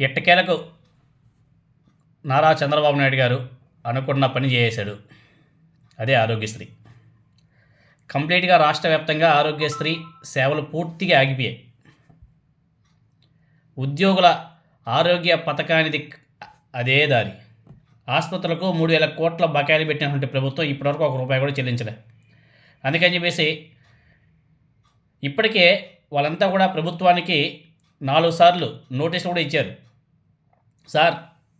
ఎట్టకేలకు నారా చంద్రబాబు నాయుడు గారు అనుకున్న పని చేశాడు. అదే ఆరోగ్యశ్రీ. కంప్లీట్గా రాష్ట్ర వ్యాప్తంగా ఆరోగ్యశ్రీ సేవలు పూర్తిగా ఆగిపోయాయి. ఉద్యోగుల ఆరోగ్య పథకానికి అదే దారి. ఆసుపత్రులకు మూడు వేల కోట్ల బకాయిలు పెట్టినటువంటి ప్రభుత్వం ఇప్పటివరకు ఒక రూపాయి కూడా చెల్లించలే. అందుకని చెప్పేసి ఇప్పటికే వాళ్ళంతా కూడా ప్రభుత్వానికి నాలుగు సార్లు నోటీసులు కూడా ఇచ్చారు. సార్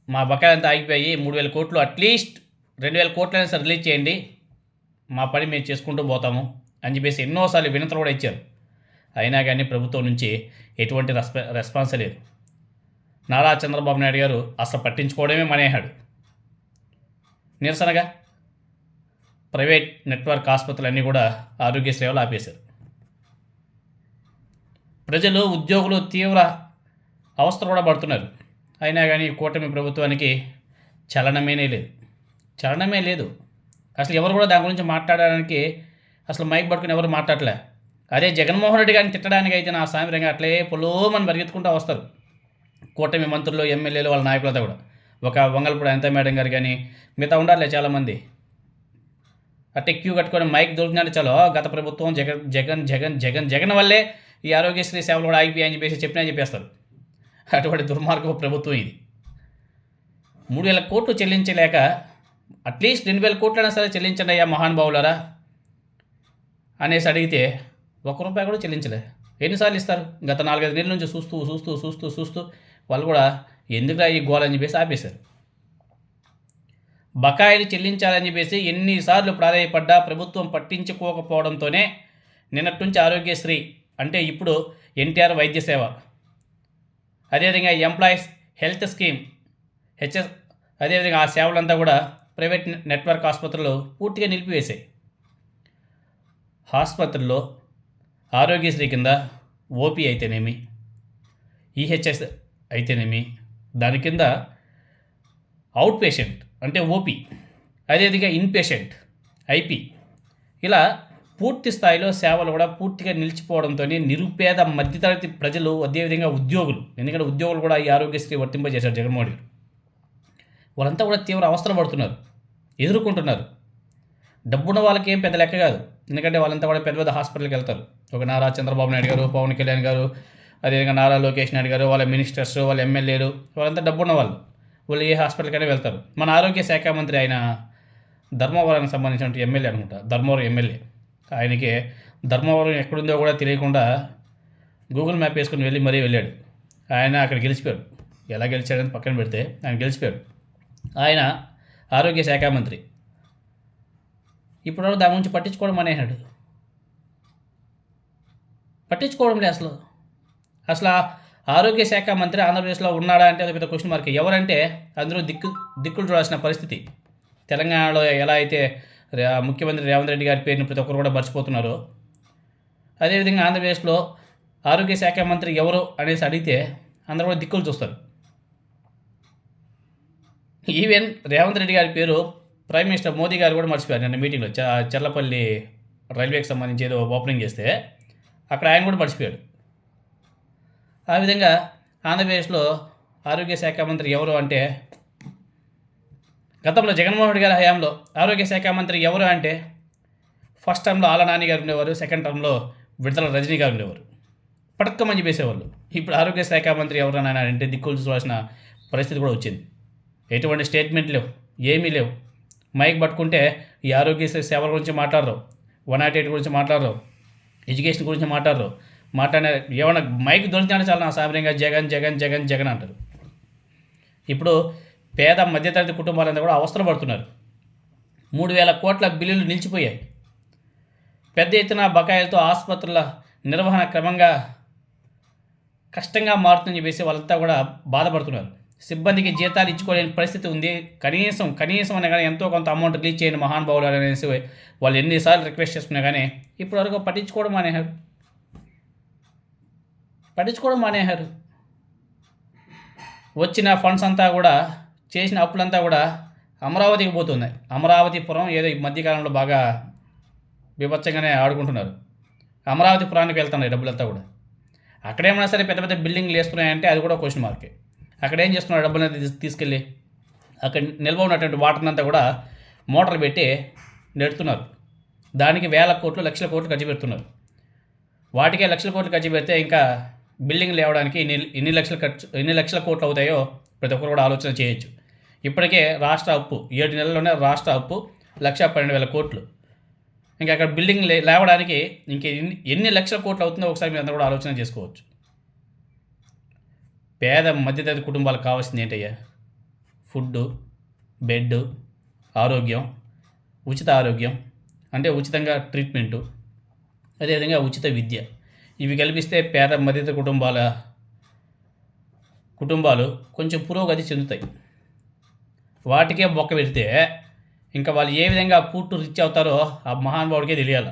మా బకాయిలు అంతా ఆగిపోయి మూడు వేల కోట్లు అట్లీస్ట్ రెండు వేల కోట్లైనా సార్ రిలీజ్ చేయండి. మా పని మేము చేసుకుంటూ పోతాము అని చెప్పేసి ఎన్నోసార్లు వినతులు కూడా ఇచ్చారు. అయినా కానీ ప్రభుత్వం నుంచి ఎటువంటి రెస్ప రెస్పాన్స్ లేదు. నారా చంద్రబాబు నాయుడు గారు అసలు పట్టించుకోవడమే మనేహాడు నిరసనగా ప్రైవేట్ నెట్వర్క్ ఆసుపత్రులన్నీ కూడా ఆరోగ్య సేవలు ఆపేశారు. ప్రజలు ఉద్యోగులు తీవ్ర అవస్థలు కూడా పడుతున్నారు. అయినా కానీ కూటమి ప్రభుత్వానికి చలనమేనే లేదు. చలనమే లేదు. అసలు ఎవరు కూడా దాని గురించి మాట్లాడడానికి అసలు మైక్ పట్టుకుని ఎవరు మాట్లాడలే. అదే జగన్మోహన్ రెడ్డి గారిని తిట్టడానికి అయితే నా సామిరంగా అట్లే పొలోమని పరిగెత్తుకుంటూ వస్తారు. కూటమి మంత్రులు ఎమ్మెల్యేలు వాళ్ళ నాయకులతో కూడా. ఒక వంగల్పూడి అనిత మేడం గారు కానీ మిగతా ఉండాలి చాలామంది. అట్టే క్యూ కట్టుకొని మైక్ దొరికినట్టు చాలు గత ప్రభుత్వం జగన్ జగన్ జగన్ జగన్ జగన్ వల్లే ఈ ఆరోగ్యశ్రీ సేవలు కూడా ఆగిపోయాయని చెప్పేసి చెప్పినా చెప్పేస్తారు. అటువంటి దుర్మార్గపు ప్రభుత్వం ఇది. మూడు వేల కోట్లు చెల్లించలేక అట్లీస్ట్ రెండు వేల కోట్లైనా సరే చెల్లించండి అయ్యా మహానుభావులరా అనేసి అడిగితే ఒక్క రూపాయి కూడా చెల్లించలే. ఎన్నిసార్లు ఇస్తారు? గత నాలుగైదు నెలల నుంచి చూస్తూ చూస్తూ చూస్తూ చూస్తూ వాళ్ళు కూడా ఎందుకురా ఈ గోల్ అని చెప్పేసి ఆపేశారు. బకాయిలు చెల్లించాలని చెప్పేసి ఎన్నిసార్లు ప్రాధాయపడ్డా ప్రభుత్వం పట్టించుకోకపోవడంతోనే నిన్నటి నుంచి ఆరోగ్యశ్రీ అంటే ఇప్పుడు ఎన్టీఆర్ వైద్య సేవ. అదేవిధంగా ఎంప్లాయీస్ హెల్త్ స్కీమ్ హెచ్ఎస్ అదేవిధంగా ఆ సేవలంతా కూడా ప్రైవేట్ నెట్వర్క్ ఆసుపత్రులు పూర్తిగా నిలిపివేశాయి. ఆసుపత్రుల్లో ఆరోగ్యశ్రీ కింద ఓపీ అయితేనేమి ఈహెచ్ఎస్ అయితేనేమి దాని కింద అవుట్ పేషెంట్ అంటే ఓపీ అదేవిధంగా ఇన్ పేషెంట్ ఐపీ ఇలా పూర్తి స్థాయిలో సేవలు కూడా పూర్తిగా నిలిచిపోవడంతో నిరుపేద మధ్యతరగతి ప్రజలు అదేవిధంగా ఉద్యోగులు ఎందుకంటే ఉద్యోగులు కూడా ఈ ఆరోగ్యశ్రీ వర్తింపజేశారు జగన్మోహన్ గారు. వాళ్ళంతా కూడా తీవ్ర అవసరం పడుతున్నారు ఎదుర్కొంటున్నారు. డబ్బున్న వాళ్ళకి ఏం పెద్ద లెక్క కాదు ఎందుకంటే వాళ్ళంతా కూడా పెద్ద పెద్ద హాస్పిటల్కి వెళ్తారు. ఒక నారా చంద్రబాబు నాయుడు గారు పవన్ కళ్యాణ్ గారు అదేవిధంగా నారా లోకేష్ నాయుడు గారు వాళ్ళ మినిస్టర్స్ వాళ్ళ ఎమ్మెల్యేలు వాళ్ళంతా డబ్బున్న వాళ్ళు. వాళ్ళు ఏ హాస్పిటల్కైనా వెళ్తారు. మన ఆరోగ్య శాఖ మంత్రి ఆయన ధర్మవరానికి సంబంధించిన ఎమ్మెల్యే అనుకుంటా ధర్మవరం ఎమ్మెల్యే. ఆయనకి ధర్మవరం ఎక్కడుందో కూడా తెలియకుండా గూగుల్ మ్యాప్ వేసుకుని వెళ్ళి మరీ వెళ్ళాడు. ఆయన అక్కడ గెలిచిపోయాడు ఎలా గెలిచాడని పక్కన పెడితే ఆయన గెలిచిపోయాడు ఆయన ఆరోగ్య శాఖ మంత్రి. ఇప్పుడు దాని గురించి పట్టించుకోవడం అనేసాడు పట్టించుకోవడం లేదు అసలు. అసలు ఆ ఆరోగ్య శాఖ మంత్రి ఆంధ్రప్రదేశ్లో ఉన్నాడా అంటే అది పెద్ద క్వశ్చన్ మార్క్ ఎవరంటే అందరూ దిక్కు దిక్కులు చూడాల్సిన పరిస్థితి. తెలంగాణలో ఎలా అయితే ముఖ్యమంత్రి రేవంత్ రెడ్డి గారి పేరుని ప్రతి ఒక్కరు కూడా మర్చిపోతున్నారు. అదేవిధంగా ఆంధ్రప్రదేశ్లో ఆరోగ్య శాఖ మంత్రి ఎవరు అనేసి అడిగితే అందరూ కూడా దిక్కులు చూస్తారు. ఈవెన్ రేవంత్ రెడ్డి గారి పేరు ప్రైమ్ మినిస్టర్ మోదీ గారు కూడా మర్చిపోయారు నిన్న మీటింగ్లో. చెర్లపల్లి రైల్వేకి సంబంధించి ఏదో ఓపెనింగ్ చేస్తే అక్కడ ఆయన కూడా మర్చిపోయాడు. ఆ విధంగా ఆంధ్రప్రదేశ్లో ఆరోగ్య శాఖ మంత్రి ఎవరు అంటే గతంలో జగన్మోహన్ రెడ్డి గారి హయాంలో ఆరోగ్య శాఖ మంత్రి ఎవరు అంటే ఫస్ట్ టర్మ్లో ఆల నాని గారు ఉండేవారు సెకండ్ టర్మ్లో విడతల రజనీ గారు ఉండేవారు. పడక్కమని చెప్పేసేవాళ్ళు ఇప్పుడు ఆరోగ్య శాఖ మంత్రి ఎవరన్నా అంటే దిక్కులు చూడాల్సిన పరిస్థితి కూడా వచ్చింది. ఎటువంటి స్టేట్మెంట్ లేవు ఏమీ లేవు. మైక్ పట్టుకుంటే ఈ ఆరోగ్య సేవల గురించి మాట్లాడరు వన్ నాట్ ఎయిట్ గురించి మాట్లాడరు ఎడ్యుకేషన్ గురించి మాట్లాడరు. మాట్లాడే ఏమన్నా మైక్ దొరికితే చాలా సామాన్యంగా జగన్ జగన్ జగన్ జగన్ అంటారు. ఇప్పుడు పేద మధ్యతరగతి కుటుంబాలంతా కూడా అవసరం పడుతున్నారు. మూడు వేల కోట్ల బిల్లులు నిలిచిపోయాయి. పెద్ద ఎత్తున బకాయిలతో ఆసుపత్రుల నిర్వహణ క్రమంగా కష్టంగా మారుతుందని చెప్పేసి వాళ్ళంతా కూడా బాధపడుతున్నారు. సిబ్బందికి జీతాలు ఇచ్చుకోలేని పరిస్థితి ఉంది. కనీసం కనీసం అనే కానీ ఎంతో కొంత అమౌంట్ రిలీజ్ చేయని మహానుభావులు అనేసి వాళ్ళు ఎన్నిసార్లు రిక్వెస్ట్ చేసుకున్నా కానీ ఇప్పటివరకు పట్టించుకోవడం మానేశారు. పట్టించుకోవడం మానేశారు. వచ్చిన ఫండ్స్ అంతా కూడా చేసిన అప్పులంతా కూడా అమరావతికి పోతున్నాయి. అమరావతిపురం ఏదో ఈ మధ్యకాలంలో బాగా బీభత్సంగానే ఆడుకుంటున్నారు. అమరావతిపురానికి వెళ్తున్నాయి డబ్బులంతా కూడా. అక్కడేమైనా సరే పెద్ద పెద్ద బిల్డింగ్లు వేస్తున్నాయంటే అది కూడా క్వశ్చన్ మార్కే. అక్కడ ఏం చేస్తున్నారు డబ్బులు అనేది తీసుకెళ్ళి? అక్కడ నిల్వ ఉన్నటువంటి వాటర్ అంతా కూడా మోటార్ పెట్టి నెడుతున్నారు. దానికి వేల కోట్లు లక్షల కోట్లు ఖర్చు పెడుతున్నారు. వాటికే లక్షల కోట్లు ఖర్చు పెడితే ఇంకా బిల్డింగ్లు లేవడానికి ఎన్ని ఎన్ని లక్షల ఖర్చు ఎన్ని లక్షల కోట్లు అవుతాయో ప్రతి ఒక్కరు కూడా ఆలోచన చేయొచ్చు. ఇప్పటికే రాష్ట్ర అప్పు ఏడు నెలల్లోనే రాష్ట్ర అప్పు లక్ష పన్నెండు వేల కోట్లు. ఇంకా అక్కడ బిల్డింగ్ లే లేవడానికి ఇంక ఎన్ని ఎన్ని లక్షల కోట్లు అవుతుందో ఒకసారి మీరు అందరూ కూడా ఆలోచన చేసుకోవచ్చు. పేద మధ్యతరగతి కుటుంబాలకు కావాల్సింది ఏంటయ్యా? ఫుడ్ బెడ్ ఆరోగ్యం ఉచిత ఆరోగ్యం అంటే ఉచితంగా ట్రీట్మెంటు అదేవిధంగా ఉచిత విద్య. ఇవి కల్పిస్తే పేద మధ్యతర కుటుంబాల కుటుంబాలు కొంచెం పురోగతి చెందుతాయి. వాటికే బొక్క పెడితే ఇంకా వాళ్ళు ఏ విధంగా పూర్టు రిచ్ అవుతారో ఆ మహానుభావుడికే తెలియాలి.